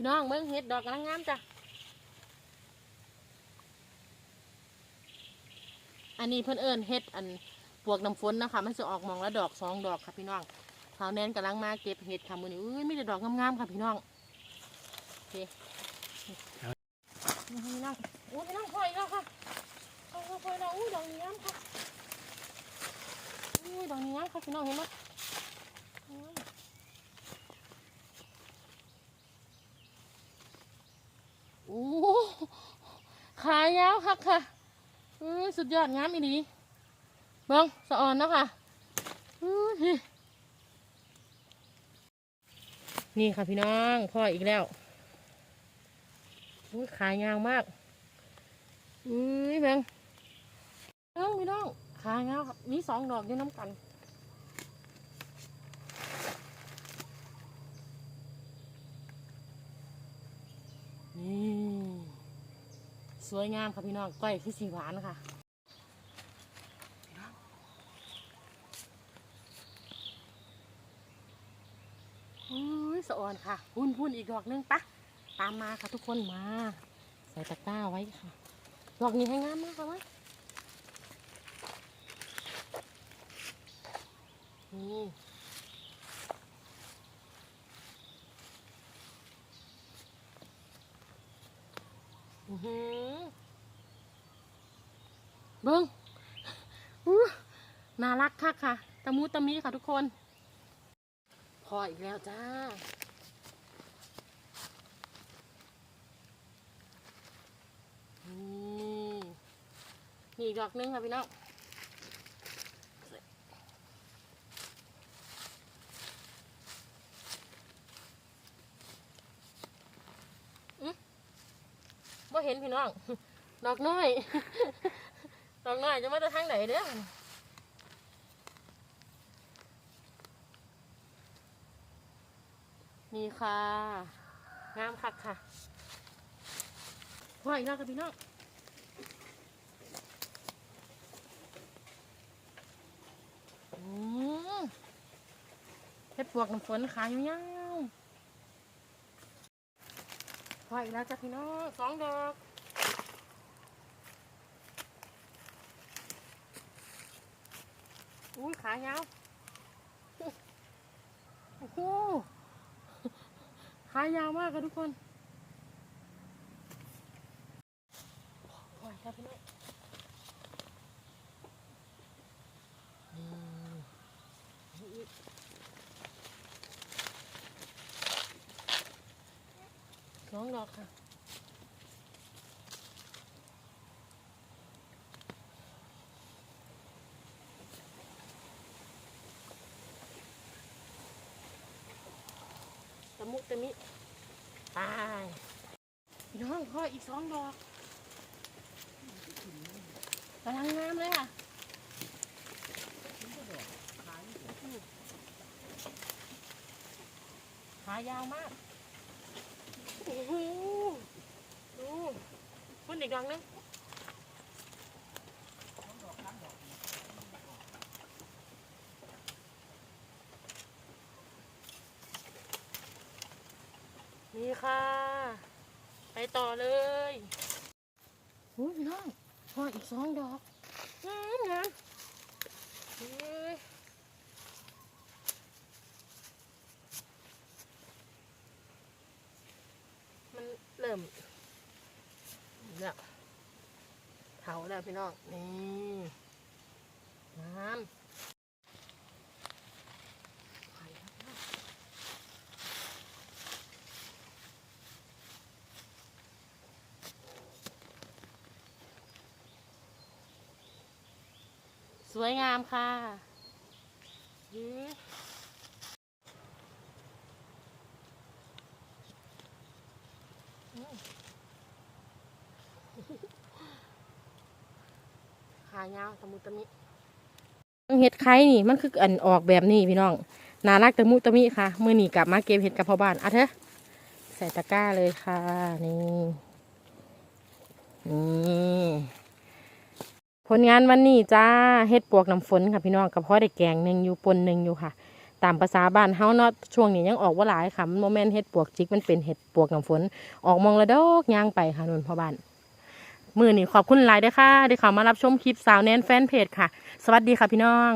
พี่น้องเบิ่งเห็ดดอกกำลังงามจ้ะ อันนี้เพิ่อนเอิญเฮ็ดอันปวกน้ำฝนนะคะ มันจะออกมองละดอกสองดอกค่ะพี่น้องสาวแนนกำลังมาเก็บเห็ดค่ะมือนี้อุ้ยมีแต่ดอกงามๆค่ะพี่น้องโอเคพี่น้องโอ้ยพี่น้องพออีกแล้วค่ะพอพอพอแล้วอุ้ยดอกนี้งามค่ะอุ้ยดอกนี้งามค่ะพี่น้องเห็นไหมอืมโอ้ ขายาวค่ะค่ะสุดยอดงามอีนีเบิ้งสะออนเนาะคะนี่ค่ะพี่น้องพ่ออีกแล้วอุ้ยขายาวมากอุ้ยเบิ้งเบิ้งพี่น้องขายาวครับมีสองดอกอยู่น้ำกัน สวยงามค่ะพี่น้องก้อยคือสีหวานค่ะอุ้ยสะออนค่ะพุ่นพุ่นอีกดอกหนึงปะตามมาค่ะทุกคนมา ใส่ตะกร้าไว้ค่ะ ดอกนี้ให้งามมากค่ะวะนี่อือหือ เบิ้งน่ารักค่ะค่ะ ตะมูตะมีค่ะทุกคน พออีกแล้วจ้า นี่มีอีกดอกนึงค่ะพี่น้องอื้อบ่เห็นพี่น้อง ดอกน้อย อกน้อยจะมาจากทางไหนเด้อนี่ค่ะ งามคักค่ะว่าอีกแล้วค่ะพี่น้องเฮ็ดปวกน้ำฝนขายยาวๆว่าอีกแล้วจ้ะพี่น้องสองดอก อุ้ยขายาวโอ้โหขายาวมากค่ะทุกคนปล่อยครับพี่น้องสองดอกค่ะ มุตะมิตายพี่น้องพ่ออีกสองดอกกำลังงามเลยค่ะขายาวมากโอ้โหดูพุ่นอีกดอกนึง นี่ค่ะ ไปต่อเลยโอ้ยพี่น้องพ่ออีกสองดอกงามงามเฮ้ยมันเริ่มเนี่ยเถาแล้วพี่น้อง นี่งามไปแล้วพี่น้อง สวยงามค่ะขายาวตะมุตะมิเห็ดไข่นี่มันคืออันออกแบบนี้พี่น้องน่ารักตะมุตะมิค่ะมือนี่กลับมาเก็บเห็ดกับพ่อบ้านอะเถอะใส่ตะกร้าเลยค่ะ นี่นี่ ผลงานวันนี้จ้าเฮ็ดปวกน้ำฝนค่ะพี่น้องกับพ่อได้แกงหนึ่งอยู่ปนหนึ่งอยู่ค่ะ ตามภาษาบ้านเฮาเนาะช่วงนี้ยังออกว่าหลายค่ะมันโมเมนต์เห็ดปวกจิกมันเป็นเห็ดปวกน้ำฝน ออกมองระดอกย่างไปค่ะนนพ่อบ้านมือนี่ขอบคุณหลายด้อค่ะที่เข้ามารับชมคลิปสาวแนนแฟนเพจค่ะ สวัสดีค่ะพี่น้อง